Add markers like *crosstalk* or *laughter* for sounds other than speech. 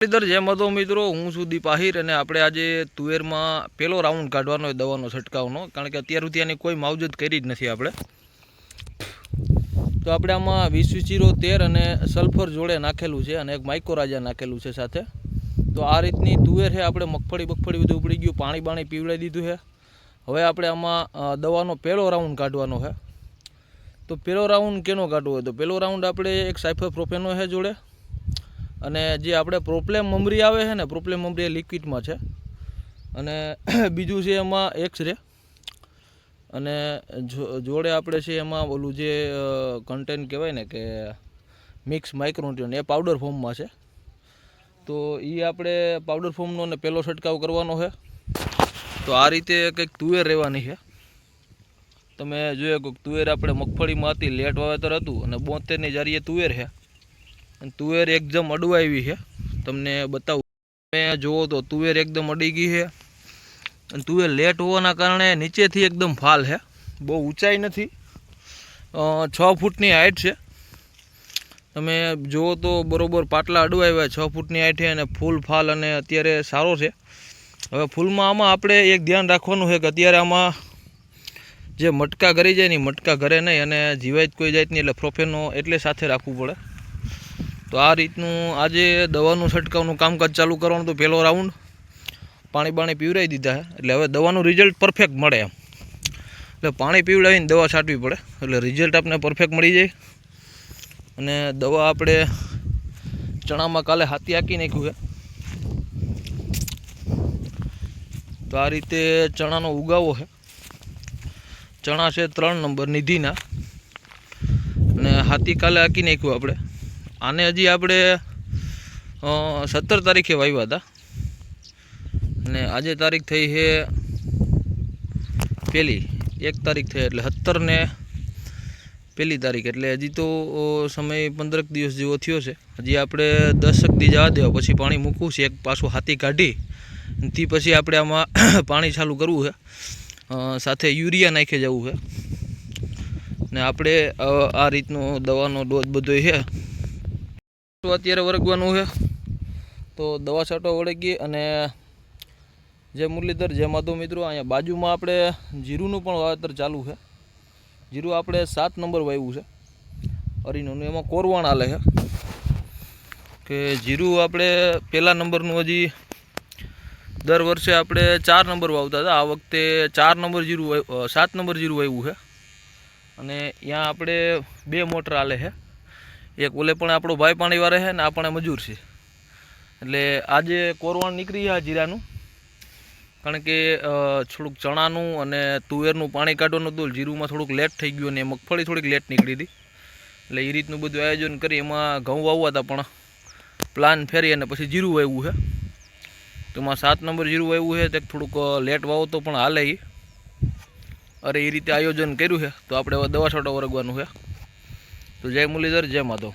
દર જેમ હતો મિત્રો. હું છું દીપ અને આપણે આજે તુવેરમાં પહેલો રાઉન્ડ કાઢવાનો દવાનો છંટકાવનો. કારણ કે અત્યાર સુધી આની કોઈ માવજત કરી જ નથી આપણે. તો આપણે આમાં વીસ ચીરો તેર અને સલ્ફર જોડે નાખેલું છે અને એક માઇકોરાજા નાખેલું છે સાથે. તો આ રીતની તુવેર છે, આપણે મગફળી બગફળી બધું ઉપડી ગયું, પાણી બાણી પીવડાવી દીધું છે. હવે આપણે આમાં દવાનો પહેલો રાઉન્ડ કાઢવાનો છે. તો પહેલો રાઉન્ડ કેનો કાઢવો હોય? તો પહેલો રાઉન્ડ આપણે એક સાયફર પ્રોફેનો છે જોડે. અને જે આપણે પ્રોપ્લેમ મમરી આવે છે ને, પ્રોપ્લેમ મમરી એ લિક્વિડમાં છે. અને *clears throat* બીજું છે એમાં એક્સ રે અને જોડે આપણે છે એમાં ઓલું જે કન્ટેન્ટ કહેવાય ને કે મિક્સ માઇક્રોન્યુટ્રિયન એ પાવડર ફોર્મમાં છે. તો એ આપણે પાવડર ફોર્મનો ને પહેલો છંટકાવ કરવાનો છે. તો આ રીતે કંઈક તુવેર રહેવાની છે. તમે જોયો કે તુવેર આપણે મગફળીમાં હતી, લેટ વાવેતર હતું અને બોતેરની જારીએ તુવેર છે. અને તુવેર એકદમ અડવાવી છે. તમને બતાવું. તમે જુઓ તો તુવેર એકદમ અડી ગઈ છે. અને તુવેર લેટ હોવાના કારણે નીચેથી એકદમ ફાલ છે. બહુ ઊંચાઈ નથી. છ ફૂટની હાઈટ છે. તમે જુઓ તો બરોબર પાટલા અડવાવ્યા છ ફૂટની હાઇટ છે અને ફૂલ ફાલ અને અત્યારે સારો છે. હવે ફૂલમાં આમાં આપણે એક ધ્યાન રાખવાનું છે કે અત્યારે આમાં જે મટકા ઘરી જાય ને મટકા ઘરે નહીં અને જીવાય કોઈ જાતની એટલે પ્રોફેનો એટલે સાથે રાખવું પડે. તો આ રીતનું આજે દવાનું છંટકાવનું કામકાજ ચાલુ કરવાનું તો પહેલો રાઉન્ડ પાણી બાણી પીવડાવી દીધા એટલે હવે દવાનું રિઝલ્ટ પરફેક્ટ મળે એમ. એટલે પાણી પીવડાવીને દવા છાંટવી પડે. એટલે રિઝલ્ટ આપને પરફેક્ટ મળી જાય. અને દવા આપણે ચણામાં કાલે હાથી આંકી નાખ્યું છે. તો આ રીતે ચણાનો ઉગાવો છે. ચણા છે ત્રણ નંબર નિધિના. અને હાથી કાલે આંકી નાખ્યું આપણે. આને હજી આપણે સત્તર તારીખે વાવ્યા હતા. અને આજે તારીખ થઈ છે પહેલી એક તારીખ થઈ એટલે સત્તર ને પહેલી તારીખ. એટલે હજી તો સમય પંદરક દિવસ જેવો થયો છે. હજી આપણે દસક દી જવા દેવા. પછી પાણી મૂકવું છે, એક પાછું હાથી કાઢી. તે પછી આપણે આમાં *coughs* પાણી ચાલુ કરવું છે. સાથે યુરિયા નાખી જવું છે. ને આપણે આ રીતનો દવાનો ડોઝ બધો છે. અત્યારે વળગવાનું છે. તો દવા છાંટવા વળગી અને જે મુરલીધર, જે માધુ મિત્રો, અહીંયા બાજુમાં આપણે જીરુંનું પણ વાવેતર ચાલુ છે. જીરું આપણે સાત નંબર વાવ્યું છે. અરીનું એમાં કોરવાણ હાલે છે. કે જીરું આપણે પહેલા નંબરનું હજી દર વર્ષે આપણે ચાર નંબર વાવતા હતા. આ વખતે ચાર નંબર જીરું સાત નંબર જીરું વાવ્યું છે. અને ત્યાં આપણે બે મોટર હાલે છે. એક ઓલે પણ આપણો ભાઈ પાણી વારે છે ને આપણે મજૂર છે. એટલે આજે કોરવાણ નીકળી આ જીરાનું. કારણ કે થોડુંક ચણાનું અને તુવેરનું પાણી કાઢવાનું હતું, જીરુમાં થોડુંક લેટ થઈ ગયું અને મગફળી થોડીક લેટ નીકળી હતી. એટલે એ રીતનું બધું આયોજન કરી એમાં ઘઉં વાવવા હતા, પણ પ્લાન ફેરી અને પછી જીરું વાવ્યું છે. તો એમાં સાત નંબર જીરું વાવ્યું છે, તે થોડુંક લેટ વાવો તો પણ હાલે એ અરે એ રીતે આયોજન કર્યું છે, તો આપણે દવા છાંટવા વરગવાનું છે. તો જય મુરલીધર જય માધવ.